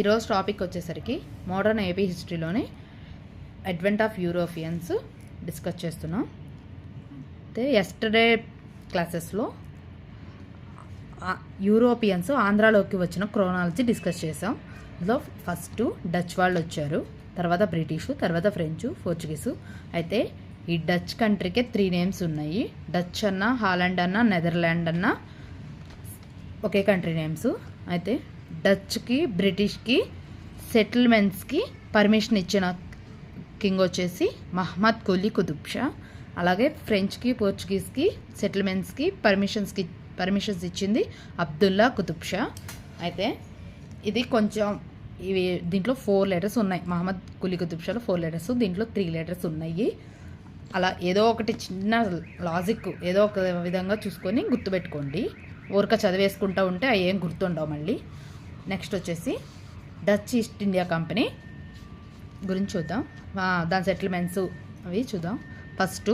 ఈరోజు టాపిక్ వచ్చేసరికి modern AP హిస్టరీలోని అడ్వెంట్ ఆఫ్ యూరోపియన్స్ డిస్కస్ చేస్తున్నాం. అయితే ఎస్టర్డే క్లాసెస్లో యూరోపియన్స్ ఆంధ్రాలోకి వచ్చిన క్రోనాలజీ డిస్కస్ చేసాం ఇందులో ఫస్ట్ డచ్ వాళ్ళు వచ్చారు తర్వాత బ్రిటిషు తర్వాత ఫ్రెంచు పోర్చుగీసు అయితే ఈ డచ్ కంట్రీకే త్రీ నేమ్స్ ఉన్నాయి. డచ్ అన్న హాలండ్ అన్న నెదర్లాండ్ అన్న ఒకే కంట్రీ నేమ్స్ అయితే డచ్కి బ్రిటిష్కి సెటిల్మెంట్స్కి పర్మిషన్ ఇచ్చిన కింగ్ వచ్చేసి మహమ్మద్ కులీ కుతుబ్ షా అలాగే ఫ్రెంచ్కి పోర్చుగీస్కి సెటిల్మెంట్స్కి పర్మిషన్స్కి పర్మిషన్స్ ఇచ్చింది అబ్దుల్లా కుతుబ్ షా అయితే ఇది కొంచెం ఇవి దీంట్లో ఫోర్ లెటర్స్ ఉన్నాయి. మహమ్మద్ కులీ కుతుబ్ షాలో ఫోర్ లెటర్స్ దీంట్లో త్రీ లెటర్స్ ఉన్నాయి. అలా ఏదో ఒకటి చిన్న లాజిక్ ఏదో ఒక విధంగా చూసుకొని గుర్తుపెట్టుకోండి. ఊరిక చదివేసుకుంటూ ఉంటే అవి ఏం గుర్తుండవు మళ్ళీ. నెక్స్ట్ వచ్చేసి డచ్ ఈస్ట్ ఇండియా కంపెనీ గురించి చూద్దాం. దాని సెటిల్మెంట్స్ అవి చూద్దాం. ఫస్ట్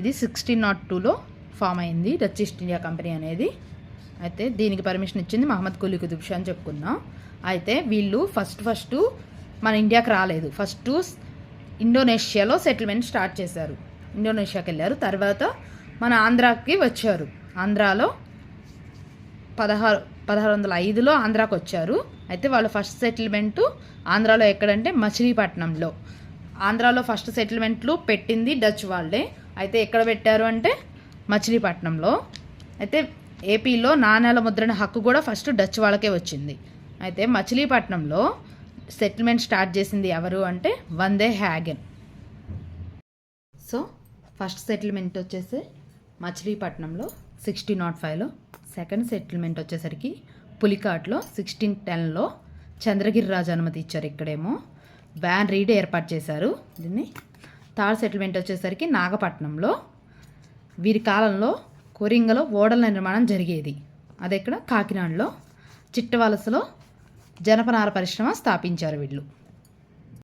ఇది సిక్స్టీన్ నాట్ టూలో ఫామ్ అయింది డచ్ ఈస్ట్ ఇండియా కంపెనీ అనేది. అయితే దీనికి పర్మిషన్ ఇచ్చింది మహమ్మద్ కులీ కుతుబ్ షా అని చెప్పుకున్నాం అయితే వీళ్ళు ఫస్ట్ ఫస్ట్ మన ఇండియాకి రాలేదు. ఫస్ట్ ఇండోనేషియాలో సెటిల్మెంట్ స్టార్ట్ చేశారు. ఇండోనేషియాకి వెళ్ళారు. తర్వాత మన ఆంధ్రాకి వచ్చారు. ఆంధ్రాలో పదహారు పదహారు వందల ఐదులో ఆంధ్రాకి వచ్చారు. అయితే వాళ్ళ ఫస్ట్ సెటిల్మెంటు ఆంధ్రాలో ఎక్కడంటే మచిలీపట్నంలో. ఆంధ్రాలో ఫస్ట్ సెటిల్మెంట్లు పెట్టింది డచ్ వాళ్ళే. అయితే ఎక్కడ పెట్టారు అంటే మచిలీపట్నంలో. అయితే ఏపీలో నాణేల ముద్రణ హక్కు కూడా ఫస్ట్ డచ్ వాళ్ళకే వచ్చింది. అయితే మచిలీపట్నంలో సెటిల్మెంట్ స్టార్ట్ చేసింది ఎవరు అంటే van der Hagen. So first settlement వచ్చేసి మచిలీపట్నంలో సిక్స్టీ నాట్ ఫైవ్లో. సెకండ్ సెటిల్మెంట్ వచ్చేసరికి పులికాట్లో సిక్స్టీన్ టెన్లో చంద్రగిరి రాజు అనుమతి ఇచ్చారు ఇక్కడేమో. వ్యాన్ రీడ్ ఏర్పాటు చేశారు. దీన్ని థర్డ్ సెటిల్మెంట్ వచ్చేసరికి నాగపట్నంలో. వీరి కాలంలో కొరింగలో ఓడల నిర్మాణం జరిగేది. అది ఇక్కడ కాకినాడలో. చిట్టవలసలో జనపనార పరిశ్రమ స్థాపించారు వీళ్ళు.